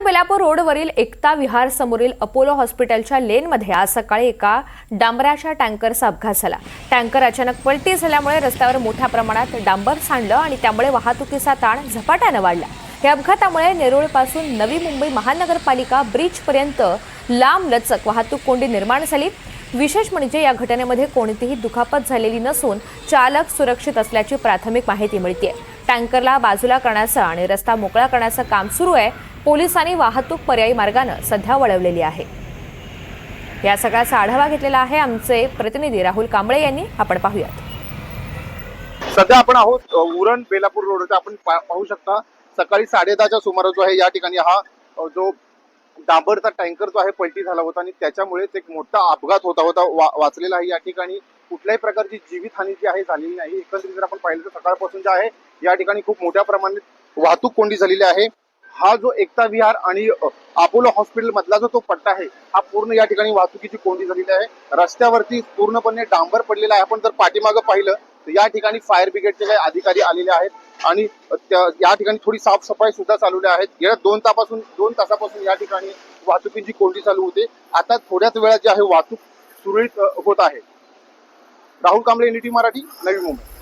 बेलापूर रोडवरील एकता विहार समोरील अपोलो हॉस्पिटलच्या लेनमध्ये आज सकाळी एका डांबराच्या टँकरचा अपघात झाला. टँकर अचानक पलटी झाल्यामुळे रस्त्यावर मोठ्या प्रमाणात डांबर सांडलं आणि त्यामुळे वाहतुकीचा ताण झपाट्यानं वाढला. या अपघातामुळे नेरुळपासून नवी मुंबई महानगरपालिका ब्रिजपर्यंत लांब लचक वाहतूक कोंडी निर्माण झाली. विशेष म्हणजे या घटनेमध्ये कोणतीही दुखापत झालेली नसून चालक सुरक्षित असल्याची प्राथमिक माहिती मिळते टँकरला बाजूला करण्याचं आणि रस्ता मोकळा करण्याचं काम सुरू आहे पोलिसांनी वाहतूक पर्यायी मार्गानं सध्या वळवलेली आहे. या सगळ्याचा आढावा घेतलेला आहे आमचे प्रतिनिधी राहुल कांबळे यांनी. आपण पाहूयात. सध्या आपण आहोत उरण बेलापूर रोडचा आपण पा- पाहू शकता सकाळी साडेदहाच्या सुमारास जो आहे या ठिकाणी हा जो डांबरचा टँकर जो आहे पलटी झाला होता आणि त्याच्यामुळेच एक मोठा अपघात होता होता वा, वाचलेला आहे या ठिकाणी. कुठल्याही प्रकारची जीवितहानी जी आहे झालेली नाही. एकंदरीत जर आपण पाहिलं तर सकाळपासून जे आहे या ठिकाणी खूप मोठ्या प्रमाणात वाहतूक कोंडी झालेली आहे. हा जो एकता विहार आणि अपोलो हॉस्पिटल मधला जो तो पट्टा आहे हा पूर्ण या ठिकाणी वाहतुकीची कोंडी झालेली आहे. रस्त्यावरती पूर्णपणे डांबर पडलेला आहे. आपण जर पाठीमागं पाहिलं तर या ठिकाणी फायर ब्रिगेडचे काही अधिकारी आलेले आहेत आणि त्या- या ठिकाणी थोडी साफसफाई सुद्धा चालवल्या आहेत गेल्या दोन तापासून दोन तासापासून या ठिकाणी वाहतुकीची कोंडी चालू होते. आता थोड्याच वेळात जे आहे वाहतूक सुरळीत होत आहे. राहुल कांबळे एनडीटी मराठी नवी मुंबई.